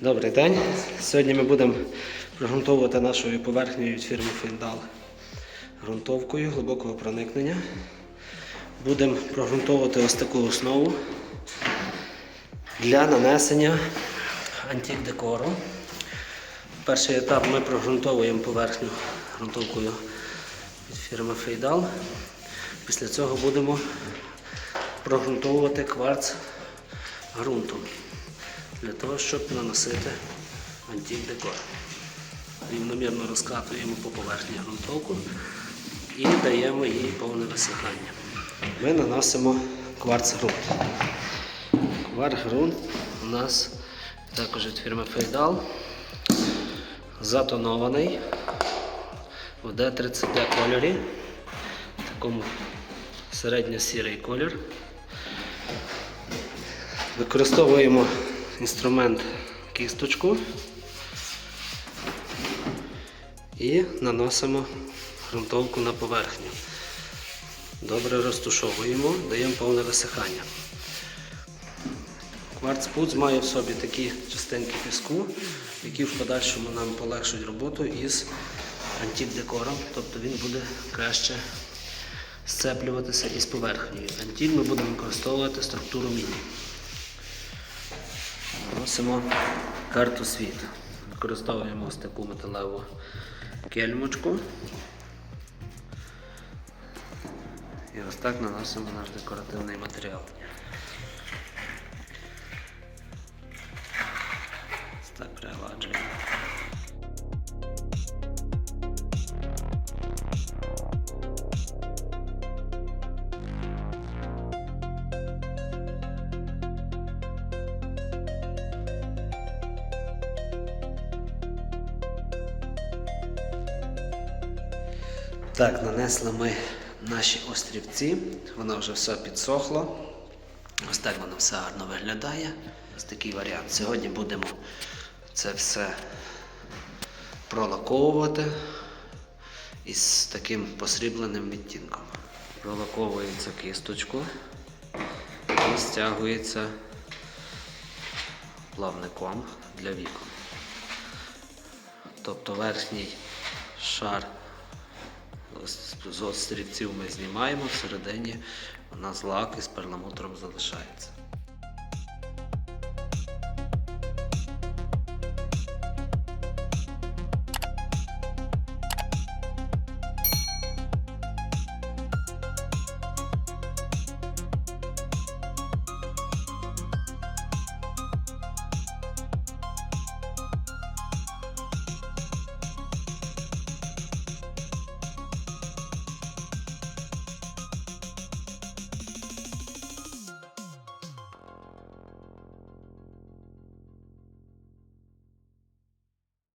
Добрий день. Сьогодні ми будемо прогрунтовувати нашою поверхнею від фірми Фіндал ґрунтовкою глибокого проникнення. Будемо прогрунтовувати ось таку основу для нанесення антик декору. Перший етап ми прогрунтовуємо поверхню ґрунтовкою від фірми Фейдал. Після цього будемо прогрунтовувати кварц ґрунтом для того, щоб наносити антик декор. Рівномірно розкатуємо по поверхні ґрунтовку і даємо їй повне висихання. Ми наносимо кварц ґрунт. Кварц ґрунт у нас також від фірми Фейдал затонований в D30D кольорі, в такому середньо-сірий колір. Використовуємо інструмент кісточку і наносимо ґрунтовку на поверхню. Добре розтушовуємо, даємо повне висихання. Кварцпуц має в собі такі частинки піску, які в подальшому нам полегшують роботу із антик-декором, тобто він буде краще сцеплюватися із поверхнею. Антик ми будемо використовувати структуру міні. Наносимо карту світу. Використовуємо ось таку металеву кельмочку. І ось так наносимо наш декоративний матеріал. Ось так пригладжуємо. Так, нанесли ми наші острівці, воно вже все підсохло. Ось так воно все гарно виглядає. Ось такий варіант. Сьогодні будемо це все пролаковувати із таким посрібленим відтінком. Пролаковується кісточку і стягується плавником для віку. Тобто верхній шар з острівців ми знімаємо, всередині у нас лак із перламутром залишається.